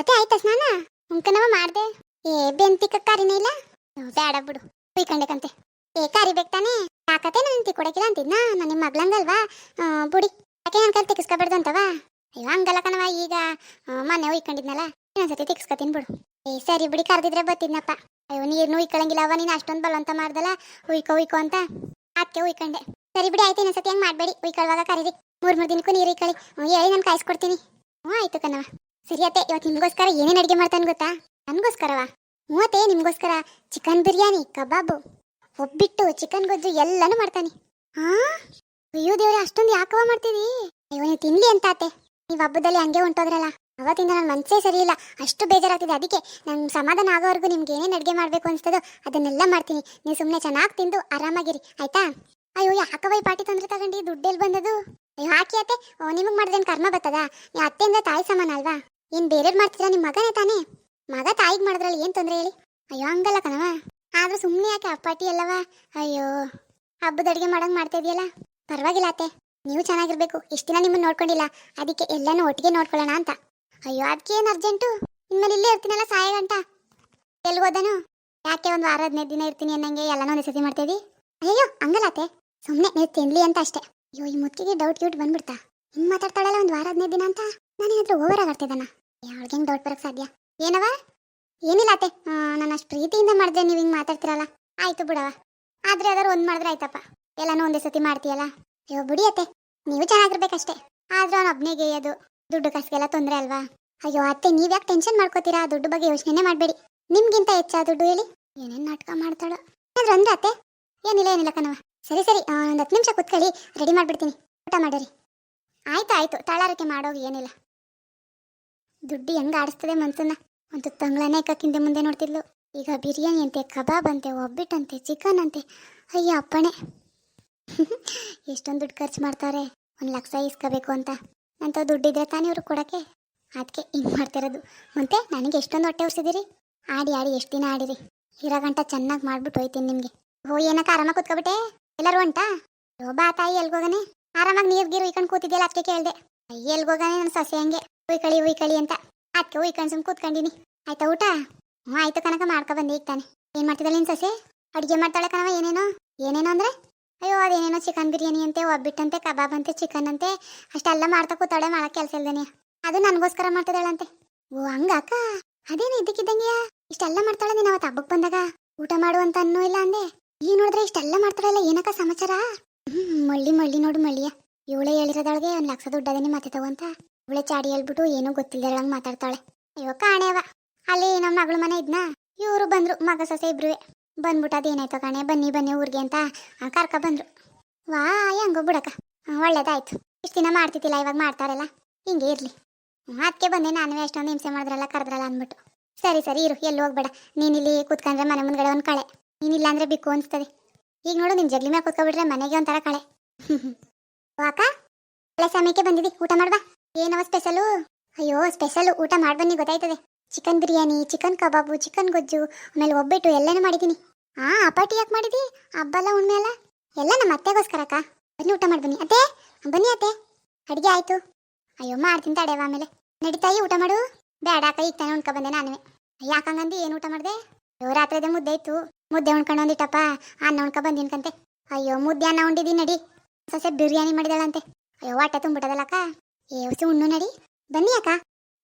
ಅತ್ತೆ ಆಯ್ತಾ ಸ್ನಾನ? ಉಂಕನವ ಮಾಡ್ದೆ. ಏ ಬೆಂತಿಕ ಕರಿನೇ ಇಲ್ಲ? ಬೇಡ ಬಿಡು. ಕುಯ್ಕಂಡೆಕಂತೆ. ಏ ಕರಿಬೇಕು ತಾನೇ? ಯಾಕತ್ತೆ ನಾನು ತಿ ಕೊಡಕಿಲ್ಲ ಅಂತಿದ್ನ? ನಾನು ನಿಮ್ಮ ಮಗ್ಳಂಗಲ್ವಾ ಬುಡಿ. ಯಾಕೆ ನನ್ನ ಕಲ್ ತಿಕ್ಸ್ಕೊಬಾರ್ದು ಅಂತವ? ಅಯ್ಯೋ, ಹಂಗಲ್ಲ ಕಣವ ಈಗ. ಮನೆ ಉಯ್ಕೊಂಡಿದ್ನಲ್ಲ ಇನ್ನೊಂದ್ಸತಿ ತಿಕ್ಸ್ಕೊತೀನಿ ಬಿಡು. ಏ, ಸರಿ ಬಿಡಿ, ಕರೆದಿದ್ರೆ ಬತ್ತಿದ್ನಪ್ಪ ಅಯ್ಯೋ, ನೀರ್ನು ಉಯ್ಕೊಳಂಗಿಲ್ಲ ಅವ ನೀನು ಅಷ್ಟೊಂದು ಬಲವಂತ ಮಾಡ್ದಲ್ಲ? ಉಯ್ಕೋ ಉಯ್ಕೋ ಅಂತ? ಅದಕ್ಕೆ ಉಯ್ಕೊಂಡೆ ಸರಿ ಬಿಡಿ, ಆಯ್ತು, ಇನ್ನೊಂದ್ಸತಿ ಹಂಗೆ ಮಾಡಬೇಡಿ. ಉಯ್ಕೊಳ್ಳುವಾಗ ಕರೀರಿ. ಮೂರ್, ಮೂರು ದಿನಕ್ಕೂ ನೀರು ಉಯ್ಕೊಳ್ಳಿ ಹೇಳಿ, ನಾನು ಕಾಯಿಸ್ಕೊಡ್ತೀನಿ. ಹ್ಞೂ ಆಯ್ತು ಕಣವ ಸರಿ ಅತ್ತೆ ಇವತ್ತು ನಿಮಗೋಸ್ಕರ ಏನೇನು ಅಡುಗೆ ಮಾಡ್ತಾನೆ ಗೊತ್ತಾ? ನನಗೋಸ್ಕರವಾ? ಹ್ಞೂ ನಿಮಗೋಸ್ಕರ ಚಿಕನ್ ಬಿರಿಯಾನಿ, ಕಬಾಬು. ಒಬ್ಬಿಟ್ಟು ಚಿಕನ್ ಗೊಜ್ಜು ಎಲ್ಲನೂ ಮಾಡ್ತಾನೆ. ಹಾ? ಅಯ್ಯೋ ದೇವ್ರೆ, ಅಷ್ಟೊಂದು ಯಾಕವ ಮಾಡ್ತೀವಿ ಅಯ್ಯೋ, ನೀವು ತಿನ್ಲಿ ಅಂತ ಅತ್ತೆ. ನೀವು ಹಬ್ಬದಲ್ಲಿ ಹಂಗೆ ಹೊಂಟೋದ್ರಲ್ಲ. ಅವತ್ತಿಂದ ನನ್ನ ಮನಸ್ಸೇ ಸರಿ ಇಲ್ಲ. ಅಷ್ಟು ಬೇಜಾರಾಗ್ತಿದೆ. ಅದಕ್ಕೆ ನಂಗೆ ಸಮಾಧಾನ ಆಗೋವರೆಗೂ ನಿಮ್ಗೆ ಏನೇನು ಅಡುಗೆ ಮಾಡಬೇಕು ಅನ್ಸ್ತದೋ ಅದನ್ನೆಲ್ಲ ಮಾಡ್ತೀನಿ. ನೀವು ಸುಮ್ಮನೆ ಚೆನ್ನಾಗಿ ತಿಂದು ಆರಾಮಾಗಿರಿ. ಆಯ್ತಾ? ಅಯ್ಯೋ ಯಾಕವ ಈ ಪಾಟಿ ತೊಂದರೆ ತಗೊಂಡು? ದುಡ್ಡೆಲ್ಲಿ ಬಂದದು ಅಯ್ಯೋ, ಹಾಕಿ ಅತ್ತೆ. ನಿಮಗೆ ಮಾಡಿದೇನು ಕರ್ಮ ಬರ್ತದ ನೀ ಅತ್ತೆಯಿಂದ ತಾಯಿ ಸಮಾನ ಅಲ್ವಾ? ಏನು ಬೇರೆಯವ್ರು ಮಾಡ್ತೀರಾ ನಿಮ್ಮ ಮಗನೇ ತಾನೇ? ಮಗ ತಾಯಿಗೆ ಮಾಡಿದ್ರಲ್ಲಿ ಏನು ತೊಂದ್ರೆ ಹೇಳಿ? ಅಯ್ಯೋ, ಹಂಗಲ್ಲ ಕಣವ ಆದ್ರೆ ಸುಮ್ಮನೆ ಯಾಕೆ ಅಪ್ಪಾಟಿ ಅಲ್ಲವ ಅಯ್ಯೋ, ಹಬ್ಬದ ಅಡುಗೆ ಮಾಡಂಗ್ ಮಾಡ್ತಾ ಇದೆಯಲ್ಲ? ಪರವಾಗಿಲ್ಲ ಅತ್ತೆ. ನೀವು ಚೆನ್ನಾಗಿರ್ಬೇಕು. ಇಷ್ಟು ದಿನ ನಿಮ್ಮನ್ನ ನೋಡ್ಕೊಂಡಿಲ್ಲ. ಅದಕ್ಕೆ ಎಲ್ಲಾನು ಒಟ್ಟಿಗೆ ನೋಡ್ಕೊಳ್ಳೋಣ ಅಂತ. ಅಯ್ಯೋ ಅದಕ್ಕೆ ಏನು ಅರ್ಜೆಂಟು? ಇನ್ಮೇಲೆ ಇಲ್ಲೇ ಇರ್ತೀನಲ್ಲ ಸಾಯ ಗಂಟ ಎಲ್ಲಿ ಹೋದನು? ಯಾಕೆ ಒಂದು ವಾರ ಹದಿನೈದು ದಿನ ಇರ್ತೀನಿ ಅನ್ನಂಗೆ ಎಲ್ಲನೂ ಒಂದು ಸತಿ ಮಾಡ್ತೀವಿ ಅಯ್ಯೋ ಹಂಗಲ್ಲ ಅತ್ತೆ. ಸುಮ್ಮನೆ ನೀವು ತಿನ್ಲಿ ಅಂತ ಅಷ್ಟೇ. ಅಯ್ಯೋ, ಈ ಮುತ್ತಿಗೆ ಡೌಟ್ ಕ್ಯೂಟ್ ಬಂದ್ಬಿಡ್ತಾ. ಹಿಂಗ್ ಮಾತಾಡ್ತಾಳಲ್ಲ ಒಂದು ವಾರ ಹದಿನೈದು ದಿನ ಅಂತ? ನಾನೇನಾದ್ರೂ ಓವರ್ ಆಗ್ತಿದ್ದಾನ ಹೆಂಗೆ ದೊಡ್ಡ ಬರಕ್ ಸಾಧ್ಯ? ಏನವ? ಏನಿಲ್ಲ ಅತ್ತೆ. ನಾನು ಅಷ್ಟು ಪ್ರೀತಿಯಿಂದ ಮಾಡಿದ್ರೆ ನೀವು ಹಿಂಗ್ ಮಾತಾಡ್ತಿರಲ್ಲ. ಆಯ್ತು ಬಿಡವ ಆದ್ರೆ ಅದರ ಒಂದ್ ಮಾಡಿದ್ರೆ ಆಯ್ತಪ್ಪ. ಎಲ್ಲನೂ ಒಂದೇ ಸತಿ ಮಾಡ್ತೀಯಲ್ಲ? ಅಯ್ಯೋ, ಬಿಡಿ ಅತ್ತೆ. ನೀವು ಚೆನ್ನಾಗಿರ್ಬೇಕಷ್ಟೇ. ಆದ್ರೆ ಅವ್ನ ಒಬ್ನೇ ಅದು ದುಡ್ಡು ಕಾಸಿಗೆಲ್ಲ ತೊಂದ್ರೆ ಅಲ್ವಾ? ಅಯ್ಯೋ, ಅತ್ತೆ, ನೀವು ಯಾಕೆ ಟೆನ್ಷನ್ ಮಾಡ್ಕೋತೀರಾ? ದುಡ್ಡು ಬಗ್ಗೆ ಯೋಚನೆ ಮಾಡಬೇಡಿ. ನಿಮ್ಗಿಂತ ಹೆಚ್ಚಾ ದುಡ್ಡು ಹೇಳಿ? ಏನೇನ್ ನಾಟಕ ಮಾಡ್ತಾಳ? ಏನಾದ್ರು ಅಂದ್ರೆ ಅತ್ತೆ? ಏನಿಲ್ಲ ಏನಿಲ್ಲ ಕಣವ ಸರಿ ಸರಿ. ಒಂದ್ ಹತ್ತು ನಿಮಿಷ ಕುತ್ಕೊಳ್ಳಿ. ರೆಡಿ ಮಾಡ್ಬಿಡ್ತೀನಿ. ಊಟ ಮಾಡಿರಿ ಆಯ್ತು ಆಯ್ತು. ತಳಾರಕ್ಕೆ ಮಾಡೋಗಿ ಏನಿಲ್ಲ. ದುಡ್ಡು ಹೆಂಗೆ ಆಡಿಸ್ತದೆ ಮನ್ಸನ್ನ? ಒಂದು ತಂಗ್ಳನೇ ಹಿಂದೆ ಮುಂದೆ ನೋಡ್ತಿದ್ಲು. ಈಗ ಬಿರಿಯಾನಿ ಅಂತೆ ಕಬಾಬ್ ಅಂತೆ ಒಬ್ಬಿಟ್ಟಂತೆ ಚಿಕನ್ ಅಂತೆ ಅಯ್ಯ, ಅಪ್ಪಣೆ. ಎಷ್ಟೊಂದು ದುಡ್ಡು ಖರ್ಚು ಮಾಡ್ತಾರೆ ಒಂದು ಲಕ್ಷ ಇಸ್ಕೋಬೇಕು ಅಂತ. ಅಂತ ದುಡ್ಡಿದ್ರೆ ತಾನೇ ಅವ್ರಿಗೆ ಕೊಡಕ್ಕೆ. ಅದಕ್ಕೆ ಹಿಂಗೆ ಮಾಡ್ತಿರೋದು. ಮತ್ತೆ ನನಗೆ ಎಷ್ಟೊಂದು ಹೊಟ್ಟೆ ಉರ್ಸಿದಿರಿ? ಆಡಿ ಆಡಿ ಎಷ್ಟು ದಿನ ಆಡಿರಿ? ಇರೋ ಗಂಟ ಚೆನ್ನಾಗಿ ಮಾಡ್ಬಿಟ್ಟು ಹೋಯ್ತೀನಿ ನಿಮಗೆ. ಓ ಏನಕ್ಕ ಆರಾಮಾಗಿ ಕೂತ್ಕೊಬಿಟ್ಟೆ? ಎಲ್ಲರೂ ಹೊಂಟಾ? ಬಾ ತಾಯಿ ಎಲ್ಗೋಗನೆ ಆರಾಮಾಗಿ ನೀರು ಗೀರು ಇಕೊಂಡು ಕೂತಿದ್ಯಲ್ಲ ಅದಕ್ಕೆ ಕೇಳ್ದೆ. ಅಯ್ಯ ಎಲ್ಗೋಗನೆ ನನ್ನ ಸೊಸೆ ಹಂಗೆ? ಉಯ್ಕಳಿ ಉಯ್ಕಳಿ ಅಂತ. ಅದಕ್ಕೆ ಉಯ್ಕೊಂಡು ಸುಮ್ ಕೂತ್ಕೊಂಡಿನಿ. ಆಯ್ತಾ ಊಟ? ಹ್ಞೂ ಆಯ್ತು ಕನಕ ಮಾಡ್ಕೊ ಬಂದೆ ಈಗ ತಾನೆ. ಏನು ಮಾಡ್ತಿದ್ದಲ್ಲ ನಿನ್ನ ಸೊಸೆ? ಅಡುಗೆ ಮಾಡ್ತಾಳೆ ಕಣವ, ಏನೇನೋ? ಏನೇನೋ ಅಂದರೆ? ಅಯ್ಯೋ, ಅದೇನೇನೋ ಚಿಕನ್ ಬಿರಿಯಾನಿ ಅಂತೆ, ಒಬ್ಬಿಟ್ಟಂತೆ, ಕಬಾಬ್ ಅಂತೆ ಚಿಕನ್ ಅಂತೆ. ಅಷ್ಟೆಲ್ಲ ಮಾಡ್ತಾ ಕೂತಾಳೆ ಮಾಡೋ ಕೆಲಸ ಇಲ್ದೇನೆ. ಅದು ನನಗೋಸ್ಕರ ಮಾಡ್ತಿದ್ದಾಳಂತೆ. ಓ, ಹಂಗ ಅಕ್ಕ? ಅದೇನು ಇದ್ದಕ್ಕಿದ್ದಂಗೆಯಾ? ಇಷ್ಟೆಲ್ಲ ಮಾಡ್ತಾಳೆ ನೀನು ಅವತ್ತು ಹಬ್ಬಕ್ಕೆ ಬಂದಾಗ? ಊಟ ಮಾಡು ಅಂತ ಅನ್ನೋ ಇಲ್ಲ ಅಂದೆ. ಈ ನೋಡಿದ್ರೆ ಇಷ್ಟೆಲ್ಲ ಮಾಡ್ತಾಳಲ್ಲ ಏನಕ್ಕ ಸಮಾಚಾರ? ಹ್ಮ್, ಮಳ್ಳಿ ಮಳ್ಳಿ ನೋಡು ಮಳ್ಳಿಯ. ಇವಳೆ ಹೇಳಿರೋದೊಳಗೆ ಒಂದು ಲಕ್ಷ ದುಡ್ಡದೇನೆ ಮತ್ತೆ ತಗೊಂತ ಇವಳೆ ಚಾಡಿ ಹೇಳ್ಬಿಟ್ಟು ಏನೂ ಗೊತ್ತಿಲ್ಲದಂಗೆ ಮಾತಾಡ್ತಾಳೆ. ಅಯ್ಯೋ ಕಾಣೆವ ಅಲ್ಲಿ ನಮ್ಮ ಮಗಳ ಮನೆ ಇದ್ನ? ಇವರು ಬಂದ್ರು, ಮಗ ಸೊಸೆ ಇಬ್ರುವೆ. ಬಂದ್ಬಿಟ್ಟು ಅದೇನಾಯ್ತು ಕಾಣೆ? ಬನ್ನಿ ಬನ್ನಿ ಊರಿಗೆ ಅಂತ ಕರ್ಕ ಬಂದ್ರು. ವಾ ಹೆಂಗೋ ಬಿಡಕ್ಕ ಒಳ್ಳೇದಾಯ್ತು. ಇಷ್ಟು ದಿನ ಮಾಡ್ತಿದ್ದಿಲ್ಲ, ಇವಾಗ ಮಾಡ್ತಾರಲ್ಲ. ಹಿಂಗೆ ಇರ್ಲಿ. ಅದಕ್ಕೆ ಬಂದೆ. ನಾನು ಎಷ್ಟೊಂದು ಹಿಂಸೆ ಮಾಡಿದ್ರಲ್ಲ, ಕರೆದ್ರಲ್ಲ ಅಂದ್ಬಿಟ್ಟು. ಸರಿ ಸರಿ, ಇರು, ಎಲ್ಲಿ ಹೋಗ್ಬೇಡ. ನೀನಿಲ್ಲಿ ಕೂತ್ಕೊಂಡ್ರೆ ಮನೆ ಮುಂದ್ಗಡೆ ಒಂದು ಕಳೆ. ನೀನಿಲ್ಲ ಅಂದ್ರೆ ಬಿಕ್ಕು ಅನಿಸ್ತದೆ. ಈಗ ನೋಡು, ನಿನ್ ಜಗ್ಲಿ ಮೇಲೆ ಕೂತ್ಕೊಬಿಟ್ರೆ ಮನೆಗೆ ಒಂಥರ ಕಳೆ. ವಾಕ ಒಳ್ಳೆ ಸಮಯಕ್ಕೆ ಬಂದಿದ್ದಿ ಊಟ ಮಾಡ್ಬಾ ಏನವ ಸ್ಪೆಷಲು ಅಯ್ಯೋ ಸ್ಪೆಷಲು ಊಟ ಮಾಡ್ಬನ್ನಿ ಗೊತ್ತಾಯ್ತದೆ. Chicken biryani, chicken kebab, chicken ಗೊಜ್ಜು, ಆಮೇಲೆ ಒಬ್ಬಿಟ್ಟು ಎಲ್ಲನೂ ಮಾಡಿದ್ದೀನಿ ಆ ಅಪಾಟಿ ಯಾಕೆ ಮಾಡಿದಿ? ಹಬ್ಬಲ್ಲ ಎಲ್ಲ ನಮ್ಮ ಅತ್ತೆಗೋಸ್ಕರಕ್ಕ. ಬನ್ನಿ, ಊಟ ಮಾಡ್ಬನ್ನಿ ಅತ್ತೆ, ಬನ್ನಿ ಅತ್ತೆ. ಅಡಿಗೆ ಆಯ್ತು. ಅಯ್ಯೋ, ಮಾಡ್ತೀನಿ ತಡೆವ ಆಮೇಲೆ. ನಡೀತಾಯಿ ಊಟ ಮಾಡು. ಬೇಡ ಅಕ್ಕ ಈಗ ತಾನೆ ಉಣ್ಕೊ ಬಂದೆ ನಾನುವೆ. ಯಾಕಂಗಂದು ಏನು ಊಟ ಮಾಡಿದೆ? ಅಯ್ಯೋ ರಾತ್ರಿದೆ ಮುದ್ದೆ ಇತ್ತು. ಮುದ್ದೆ ಉಣ್ಕೊಂಡು ಒಂದಿಟ್ಟಪ್ಪ. ಅನ್ನ ಉಣ್ಕೊ ಬಂದಿನ್ಕಂತೆ ಅಯ್ಯೋ, ಮುದ್ದೆ ಅನ್ನ ಉಂಡಿದ್ದೀನಿ ನಡಿ. ಸೊಸೆ ಬಿರಿಯಾನಿ ಮಾಡಿದಳಂತೆ. ಅಯ್ಯೋ, ಹೊಟ್ಟೆ ತುಂಬಿಟ್ಟದಲ್ಲಕ್ಕ. ಏ, ಉಸು, ಉಣ್ಣು, ನಡಿ. ಬನ್ನಿ ಅಕ್ಕ.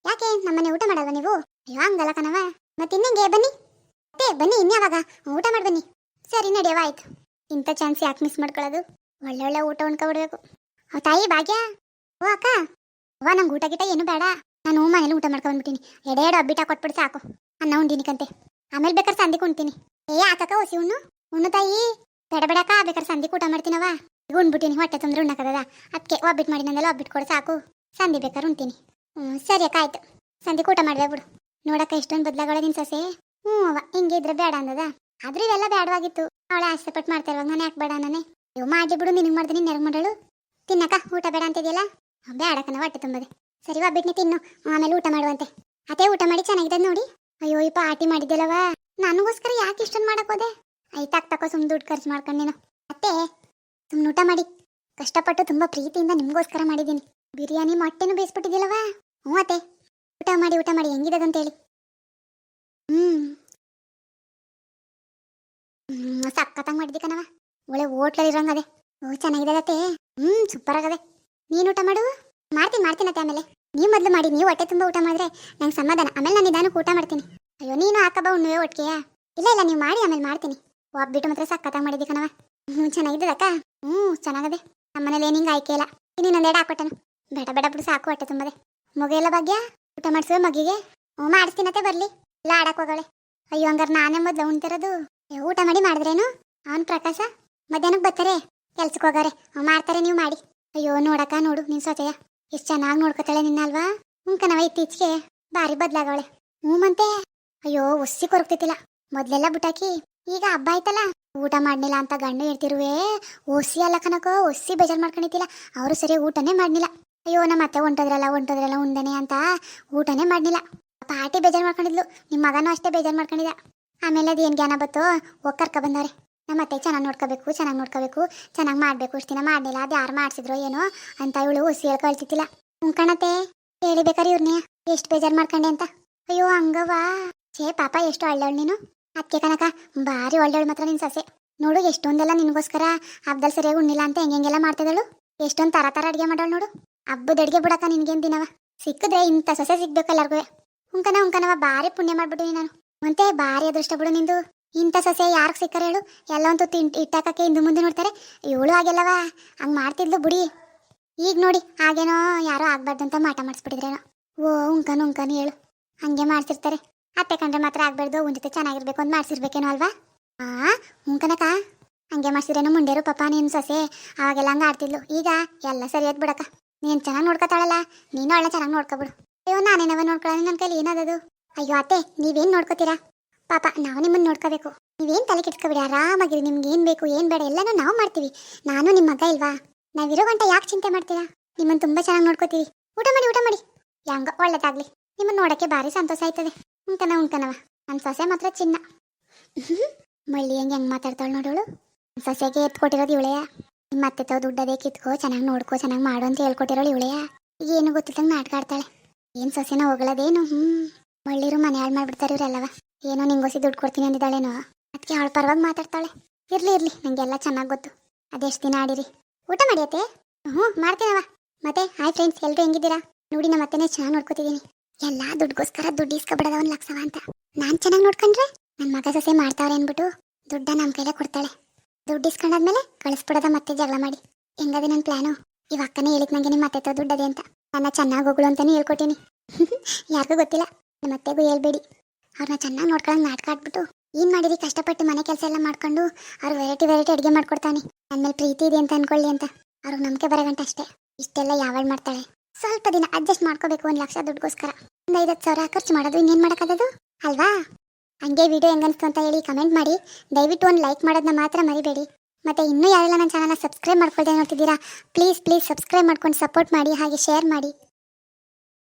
ಯಾಕೆ ನಮ್ಮನೆ ಊಟ ಮಾಡಲ್ವ ನೀವು? ಅಯ್ಯೋ, ಹಂಗಲ್ಲ ಕಣವ ಮತ್ತೆ ಇನ್ನಂಗೆ? ಬನ್ನಿ. ಅತ್ತೆ, ಬನ್ನಿ, ಇನ್ಯಾವಾಗ? ಊಟ ಮಾಡಿ ಬನ್ನಿ. ಸರಿ ನಡೆಯವ ಆಯ್ತು. ಇಂಥ ಚಾನ್ಸ್ ಯಾಕೆ ಮಿಸ್ ಮಾಡ್ಕೊಳ್ಳೋದು? ಒಳ್ಳೆ ಒಳ್ಳೆ ಊಟ ಉಣ್ಕೊಬಿಡ್ಬೇಕು. ಅವ್ ತಾಯಿ ಭಾಗ್ಯ? ಓ, ಅಕ್ಕ. ಅವ್ವ, ನಂಗೆ ಊಟ ಗೀಟ ಏನು ಬೇಡ. ನಾನು ಮನೇಲಿ ಊಟ ಮಾಡ್ಕೊಂಡ್ಬಿಟ್ಟಿನಿ ಎಡೆರಡು ಹಬ್ಬಿಟ ಕೊಟ್ಬಿಡು ಸಾಕು. ಅನ್ನ ಉಂಡಿನಿಕಂತೆ ಆಮೇಲೆ ಬೇಕಾದ್ರೆ ಸಂದಿ ಉಣ್ತೀನಿ. ಏ ಆತಕ ಹೊಸಿ ಉಣ್ಣು. ಉಣ್ಣು, ತಾಯಿ. ಬೇಡ ಬೇಡಕ್ಕ ಬೇಕಾದ್ರೆ ಸಂದಿಗೆ ಊಟ ಮಾಡ್ತೀನವ ಈಗ ಉಣ್ಬಿಟ್ಟಿನಿ. ಹೊಟ್ಟೆ ತೊಂದರೆ ಉಣ್ಣಕ್ಕದ ಅದಕ್ಕೆ ಒಬ್ಬಿಟ್ಟು ಮಾಡಿ ನಂದೆಲ್ಲ ಒಬ್ಬಿಟ್ಟು ಕೊಡು ಸಾಕು. ಸಂದಿ ಬೇಕಾದ್ರೆ ಉಣ್ತೀನಿ. ಹ್ಞೂ ಸರಿ ಅಕ್ಕ, ಆಯ್ತು. ಸಂಧಿ ಊಟ ಮಾಡಿದೆ ಬಿಡು. ನೋಡಕ್ಕ ಇಷ್ಟೊಂದು ಬದಲಾಗಳ ನಿನ್ ಸೊಸೆ. ಹ್ಞೂ ಅವ ಹಿಂಗೆ ಇದ್ರೆ ಬೇಡ ಅಂದದ. ಆದ್ರೆ ಇವೆಲ್ಲ ಬೇಡವಾಗಿತ್ತು ಅವಳೆ ಆಸೆ ಪಟ್ಟು ಮಾಡ್ತಾ ನಾನು ಯಾಕೆ ಬೇಡ ನಾನೇ ಇವ್ ಮಾಡಿ ಬಿಡು, ನಿನಗೆ ಮಾಡ್ದೆ, ನೀನು ಮಾಡಳು ತಿನ್ನಕ್ಕ, ಊಟ ಬೇಡ ಅಂತಿದೆಯಲ್ಲ? ಬೇಡಕ್ಕನ ಹೊಟ್ಟೆ ತುಂಬದೆ. ಸರಿ ಬಿಟ್ನಿ ತಿನ್ನು. ಆಮೇಲೆ ಊಟ ಮಾಡುವಂತೆ. ಅದೇ ಊಟ ಮಾಡಿ ಚೆನ್ನಾಗಿದೆ ನೋಡಿ. ಅಯ್ಯೋ ಇಪ್ಪ ಆಟಿ ಮಾಡಿದ್ದಿಲ್ಲವ ನನಗೋಸ್ಕರ ಯಾಕೆ ಇಷ್ಟೊಂದು ಮಾಡಕ್ ಹೋದೆ? ಐತಾಕ್ ತಕೋ ಸುಮ್ ದುಡ್ಡು ಖರ್ಚು ಮಾಡ್ಕೊಂಡು ನೀನು. ಅತ್ತೆ ಸುಮ್ಮನೆ ಊಟ ಮಾಡಿ. ಕಷ್ಟಪಟ್ಟು ತುಂಬಾ ಪ್ರೀತಿಯಿಂದ ನಿಮಗೋಸ್ಕರ ಮಾಡಿದ್ದೀನಿ. ಬಿರಿಯಾನಿ ಮೊಟ್ಟೆನೂ ಬೇಯಿಸ್ಬಿಟ್ಟಿದ್ದಿಲ್ಲವಾ ಹ್ಞೂ ಅತ್ತೆ. ಊಟ ಮಾಡಿ ಊಟ ಮಾಡಿ ಹೇಳಿ. ಹ್ಞೂ ಹ್ಞೂ ಸಕ್ಕತ್ತಾಗಿ ಮಾಡಿದ್ದಿ ಕಣವ ಒಳ್ಳೆ ಹೋಟ್ಲಲ್ಲಿ ಇರೋಂಗದೆ ಓ ಚೆನ್ನಾಗಿದೆ ಹ್ಮ್ ಸೂಪರ್ ಆಗದೆ. ನೀನು ಊಟ ಮಾಡು? ಮಾಡ್ತೀನಿ ಅತ್ತೆ ಆಮೇಲೆ. ನೀವು ಮೊದಲು ಮಾಡಿ, ನೀವು ಹೊಟ್ಟೆ ತುಂಬ ಊಟ ಮಾಡಿದ್ರೆ ನಂಗೆ ಸಮಾಧಾನ. ಆಮೇಲೆ ನಾನು ನಿಧಾನಕ್ಕೆ ಊಟ ಮಾಡ್ತೀನಿ. ಅಯ್ಯೋ, ನೀನು ಹಾಕಬ ಉಣ್ಣುವೆ ಒಟ್ಟಿಗೆಯ ಇಲ್ಲ ಇಲ್ಲ, ನೀವು ಮಾಡಿ, ಆಮೇಲೆ ಮಾಡ್ತೀನಿ. ಒಬ್ಬಿಟ್ಟು ಮಾತ್ರ ಸಕ್ಕತ್ತಾಗಿ ಮಾಡಿದ್ದಿ ಕಣವ ಹ್ಞೂ ಅಕ್ಕ ಹ್ಞೂ ಚೆನ್ನಾಗದೆ. ನಮ್ಮನೇಲಿ ಏನು ಹಿಂಗೆ ಆಯ್ಕೆ ಇಲ್ಲ. ಇನ್ನೊಂದೆರಡು ಹಾಕೊಟ್ಟನು ಬೇಡ ಬೇಡ ಬಿಡು, ಸಾಕು ಹೊಟ್ಟೆ ತುಂಬದೆ. ಮಗು ಭಾಗ್ಯ? ಊಟ ಮಾಡಿಸುವೆ ಮಗಿಗೆ? ಹ್ಞೂ ಮಾಡಿಸ್ತೀನತ್ತೆ ಬರಲಿ. ಇಲ್ಲ ಆಡಕ್ಕೆ ಹೋಗಳೆ ಅಯ್ಯೋ, ಹಂಗಾರೆ ನಾನೇ ಮೊದಲು ಉಣ್ತಿರೋದು ಊಟ ಮಾಡಿ ಮಾಡಿದ್ರೇನು? ಅವನು ಪ್ರಕಾಶ? ಮಧ್ಯಾಹ್ನಕ್ಕೆ ಬರ್ತಾರೆ. ಕೆಲ್ಸಕ್ಕೆ ಹೋಗಾರೆ ಹ್ಞೂ ಮಾಡ್ತಾರೆ, ನೀವು ಮಾಡಿ. ಅಯ್ಯೋ, ನೋಡಕ್ಕ, ನೋಡು, ನೀನು ಸೊಸೆಯ. ಎಷ್ಟು ಚೆನ್ನಾಗಿ ನೋಡ್ಕೊತಾಳೆ ನಿನ್ನ ಅಲ್ವಾ? ಉಂಕನವ ಇತ್ತೀಚೆಗೆ ಭಾರಿ ಬದಲಾಗವಳೆ. ಹ್ಞೂ ಮಂತೆ. ಅಯ್ಯೋ, ಒಸ್ಸಿ ಕೊರಗ್ತಿತ್ತಿಲ್ಲ. ಮೊದಲೆಲ್ಲ ಬಿಟ್ಟಾಕಿ ಈಗ ಹಬ್ಬ ಆಯ್ತಲ್ಲ. ಊಟ ಮಾಡಲಿಲ್ಲ ಅಂತ ಗಂಡು ಹೇಳ್ತಿರುವೆ. ಒಸಿ ಅಲ್ಲ ಕನಕ ಒಸಿ ಬೇಜಾರು ಮಾಡ್ಕೊಂಡಿತ್ತಿಲ್ಲ. ಅವರು ಸರಿ ಊಟನೇ ಮಾಡ್ನಿಲ್ಲ. ಅಯ್ಯೋ, ನಮ್ಮ ಅತ್ತೆ ಹೊಂಟೋದ್ರಲ್ಲ ಹೊಂಟೋದ್ರಲ್ಲ ಉಂದನೆ ಅಂತ. ಊಟನೇ ಮಾಡಲಿಲ್ಲ. ಪಾರ್ಟಿ ಬೇಜಾರು ಮಾಡ್ಕೊಂಡಿದ್ಲು. ನಿಮ್ಮ ಮಗನೂ ಅಷ್ಟೇ ಬೇಜಾರು ಮಾಡ್ಕೊಂಡಿದ್ದ. ಆಮೇಲೆ ಅದು ಏನು ಜ್ಞಾನ ಬತ್ತು ಹೋಗಿ ಕರ್ಕ ಬಂದವ್ರೆ. ನಮ್ಮ ಅತ್ತೆ ಚೆನ್ನಾಗಿ ನೋಡ್ಕೋಬೇಕು ಚೆನ್ನಾಗಿ ನೋಡ್ಕೋಬೇಕು. ಚೆನ್ನಾಗಿ ಮಾಡಬೇಕು, ಇಷ್ಟು ದಿನ ಮಾಡಲಿಲ್ಲ. ಅದು ಯಾರು ಮಾಡಿಸಿದ್ರು ಏನೋ ಅಂತ ಇವಳು ಉಸಿ ಹೇಳ್ಕೊಳ್ತಿದ್ದಿಲ್ಲ ಕಳ್ತಿತ್ತಿಲ್ಲ ಉಂಕಣತೆ ಹೇಳಿ ಬೇಕಾರೆ ಇವ್ರನ್ನೇ ಎಷ್ಟು ಬೇಜಾರು ಮಾಡ್ಕೊಂಡೆ ಅಂತ. ಅಯ್ಯೋ ಹಂಗವಾ ಛೇ, ಪಾಪ, ಎಷ್ಟು ಒಳ್ಳೆವಳು ನೀನು. ಅದಕ್ಕೆ ಕನಕ ಭಾರಿ ಒಳ್ಳೆವಳು ಮಾತ್ರ ನಿನ್ನ ಸೊಸೆ. ನೋಡು, ಎಷ್ಟೊಂದೆಲ್ಲ ನಿನಗೋಸ್ಕರ ಹಬ್ಬದಲ್ಲಿ ಸರಿಯಾಗಿ ಉಣ್ಣಿಲ್ಲ ಅಂತ ಹೆಂಗೆಲ್ಲ ಮಾಡ್ತಿದ್ದಳು. ಎಷ್ಟೊಂದು ಥರ ಥರ ಅಡುಗೆ ಮಾಡೋಳು ನೋಡು. ಹಬ್ಬದ ಅಡುಗೆ ಬಿಡಕ್ಕ ನಿನ್ಗೇನು ದಿನವ? ಸಿಕ್ಕದೆ ಇಂಥ ಸೊಸೆ ಸಿಗ್ಬೇಕಲ್ಲಾರ್ಗುವೆ ಹುಂಕನ ಉಂಕನವ ಭಾರಿ ಪುಣ್ಯ ಮಾಡ್ಬಿಟ್ಟು ನಾನು. ಮತ್ತೆ ಬಾರಿ ಅದೃಷ್ಟ ಬಿಡು ನಿಂದು. ಇಂಥ ಸೊಸೆ ಯಾರಿಗೆ ಸಿಕ್ಕರೆ ಹೇಳು? ಎಲ್ಲ ತಿನ್ ಇಟ್ಟಾಕಕ್ಕೆ ಹಿಂದೆ ಮುಂದೆ ನೋಡ್ತಾರೆ. ಇವಳು ಆಗಿಲ್ಲವ ಹಂಗೆ ಮಾಡ್ತಿದ್ಲು ಬುಡಿ. ಈಗ ನೋಡಿ, ಹಾಗೇನೋ ಯಾರೋ ಆಗ್ಬಾರ್ದು ಅಂತ ಮಾಟ ಮಾಡಿಸ್ಬಿಟ್ಟಿದ್ರೇನೋ. ಓ, ಹುಂಕನ ಹುಂಕನ ಹೇಳು. ಹಂಗೆ ಮಾಡ್ತಿರ್ತಾರೆ. ಅತ್ತೆ ಕಂಡ್ರೆ ಮಾತ್ರ ಆಗ್ಬಾರ್ದು, ಒಂದು ಜೊತೆ ಚೆನ್ನಾಗಿರ್ಬೇಕು ಅಂತ ಮಾಡ್ಸಿರ್ಬೇಕೇನೋ ಅಲ್ವಾ? ಆ ಉಂಕನಕ ಹಂಗೆ ಮಾಡ್ಸಿರೇನೋ ಮುಂಡೇರು ಪಾಪ ನೀನು ಸೊಸೆ. ಅವಾಗೆಲ್ಲ ಹಂಗೆ ಆಡ್ತಿದ್ಲು. ಈಗ ಎಲ್ಲ ಸರಿಯಾದ್ ಬಿಡಕ್ಕ. ನೀನು ಚೆನ್ನಾಗಿ ನೋಡ್ಕೊತಾಳಲ್ಲ, ನೀನು ಅವಳನ್ನ ಚೆನ್ನಾಗಿ ನೋಡ್ಕೊಬಿಡು. ಅಯ್ಯೋ, ನಾನೇನವ ನೋಡ್ಕೊಳ್ಳೋಣ ನನ್ನ ಕೈಲಿ ಏನದದು? ಅಯ್ಯೋ, ಅತ್ತೆ, ನೀವೇನು ನೋಡ್ಕೋತೀರಾ? ಪಾಪ, ನಾವು ನಿಮ್ಮನ್ನ ನೋಡ್ಕೋಬೇಕು. ನೀವೇನು ತಲೆ ಕೆಟ್ಕೊಬಿಡಿ ಆರಾಮಾಗಿರಿ, ನಿಮ್ಗೆ ಏನು ಬೇಕು, ಏನು ಬೇಡ, ಎಲ್ಲನೂ ನಾವು ಮಾಡ್ತೀವಿ. ನಾನು ನಿಮ್ಮ ಮಗ ಇಲ್ವಾ? ನಾವಿರೋ ಗಂಟ ಯಾಕೆ ಚಿಂತೆ ಮಾಡ್ತೀರಾ? ನಿಮ್ಮನ್ನು ತುಂಬ ಚೆನ್ನಾಗಿ ನೋಡ್ಕೋತೀವಿ. ಊಟ ಮಾಡಿ ಊಟ ಮಾಡಿ. ಹೆಂಗ ಒಳ್ಳೇದಾಗ್ಲಿ. ನಿಮ್ಮನ್ನ ನೋಡೋಕ್ಕೆ ಭಾರಿ ಸಂತೋಷ ಆಯ್ತದೆ. ಉಂಕನ ಉಂಕನವ ನನ್ನ ಸೊಸೆ ಮಾತ್ರ ಚಿನ್ನ. ಮಳ್ಳಿ ಹೆಂಗೆ ಹೆಂಗೆ ಮಾತಾಡ್ತಾಳೆ ನೋಡೋಳು ಸೊಸೆಗೆ ಎತ್ಕೊಟ್ಟಿರೋದು ಇವಳೆಯ ಅತ್ತೆ ದುಡ್ಡ ದುಡ್ಡದೇ ಕಿತ್ಕೋ ಚೆನ್ನಾಗಿ ನೋಡ್ಕೋ, ಚೆನ್ನಾಗಿ ಮಾಡು ಅಂತ ಹೇಳ್ಕೊಟ್ಟಿರೋಳು ಇವಳೆಯ ಏನು ಗೊತ್ತಿಲ್ಲಂಗೆ ನಾಟಕ ಆಡ್ತಾಳೆ ಏನು ಸೊಸೆನ ಹೋಗಳದೇನು? ಹ್ಞೂ ಮಳ್ಳಿರು ಮನೆ ಹಾಳು ಮಾಡ್ಬಿಡ್ತಾರೆ ಇವರೆಲ್ಲವ. ಏನೋ ನಿಂಗೋಸಿ ದುಡ್ಡು ಕೊಡ್ತೀನಿ ಅಂದಿದ್ದಾಳೇನೋ. ಅದಕ್ಕೆ ಅವಳ ಪರವಾಗಿ ಮಾತಾಡ್ತಾಳೆ. ಇರ್ಲಿ ಇರ್ಲಿ, ನಂಗೆಲ್ಲ ಚೆನ್ನಾಗಿ ಗೊತ್ತು. ಅದೆಷ್ಟು ದಿನ ಆಡಿರಿ? ಊಟ ಮಾಡಿಯತ್ತೆ ಹ್ಞೂ ಮಾಡ್ತೀನವ ಮತ್ತೆ, ಹಾಯ್ ಫ್ರೆಂಡ್ಸ್ ಎಲ್ಲರೂ ಹೆಂಗಿದ್ದೀರಾ? ನೋಡಿ ನಮ್ಮ ಮತ್ತೆನೇ ಚೆನ್ನಾಗಿ ನೋಡ್ಕೋತಿದ್ದೀನಿ ಎಲ್ಲ ದುಡ್ಡುಗೋಸ್ಕರ ದುಡ್ಡು ಇಸ್ಕೊಬಿಡೋದ ಒಂದು ಲಕ್ಷವ ಅಂತ. ನಾನು ಚೆನ್ನಾಗಿ ನೋಡ್ಕೊಂಡ್ರೆ ನನ್ನ ಮಗ ಸೊಸೆ ಮಾಡ್ತಾವ್ರೆ ಅಂದ್ಬಿಟ್ಟು ದುಡ್ಡ ನಮ್ಮ ಕೈಲೇ ಕೊಡ್ತಾಳೆ. ದುಡ್ಡು ಇಸ್ಕೊಂಡಾದ್ಮೇಲೆ ಕಳಿಸ್ಬಿಡೋದ ಮತ್ತೆ ಜಗಳ ಮಾಡಿ. ಹೆಂಗದೆ ನನ್ನ ಪ್ಲಾನು ಇವ ಅಕ್ಕನೇ ಹೇಳಿದ್ ನಂಗೆ ನಿಮ್ಮ ಮತ್ತೆ ದುಡ್ಡದೆ ಅಂತ. ನನ್ನ ಚೆನ್ನಾಗಿ ಹೋಗಳು ಅಂತಾನೆ ಹೇಳ್ಕೊಟ್ಟಿನಿ. ಯಾರಿಗೂ ಗೊತ್ತಿಲ್ಲ. ನಿಮ್ಮ ಅತ್ತೆಗೂ ಹೇಳ್ಬೇಡಿ. ಅವ್ರನ್ನ ಚೆನ್ನಾಗಿ ನೋಡ್ಕೊಂಡು ನಾಟಕ ಆಡ್ಬಿಟ್ಟು ಏನು ಮಾಡಿರಿ ಕಷ್ಟಪಟ್ಟು ಮನೆ ಕೆಲಸ ಎಲ್ಲ ಮಾಡ್ಕೊಂಡು ಅವ್ರು ವೆರೈಟಿ ವೆರೈಟಿ ಅಡುಗೆ ಮಾಡ್ಕೊಡ್ತಾನೆ. ನನ್ನ ಮೇಲೆ ಪ್ರೀತಿ ಇದೆ ಅಂತ ಅನ್ಕೊಳ್ಳಿ ಅಂತ. ಅವ್ರಿಗೆ ನಂಬಿಕೆ ಬರಗಂಟ ಅಷ್ಟೇ. ಇಷ್ಟೆಲ್ಲ ಯಾವಳು ಮಾಡ್ತಾಳೆ? ಸ್ವಲ್ಪ ದಿನ ಅಡ್ಜಸ್ಟ್ ಮಾಡ್ಕೋಬೇಕು ಒಂದು ಲಕ್ಷ ದುಡ್ಡುಗೋಸ್ಕರ. ಒಂದು ಐವತ್ತು ಸಾವಿರ ಖರ್ಚು ಮಾಡೋದು ಇನ್ನೇನು ಮಾಡೋಕ್ಕಾಗದು ಅಲ್ವಾ? ಹಂಗೆ ವಿಡಿಯೋ ಹೆಂಗನ್ಸ್ತು ಅಂತ ಹೇಳಿ ಕಮೆಂಟ್ ಮಾಡಿ. ದಯವಿಟ್ಟು ಒಂದು ಲೈಕ್ ಮಾಡೋದನ್ನ ಮಾತ್ರ ಮರಿಬೇಡಿ. ಮತ್ತೆ ಇನ್ನೂ ಯಾರೆಲ್ಲ ನನ್ನ ಚಾನಲ್ನ ಸಬ್ಸ್ಕ್ರೈಬ್ ಮಾಡ್ಕೊಳ್ದೆ ನೋಡ್ತಿದ್ದೀರಾ ಪ್ಲೀಸ್ ಪ್ಲೀಸ್ ಸಬ್ಸ್ಕ್ರೈಬ್ ಮಾಡ್ಕೊಂಡು ಸಪೋರ್ಟ್ ಮಾಡಿ, ಹಾಗೆ ಶೇರ್ ಮಾಡಿ.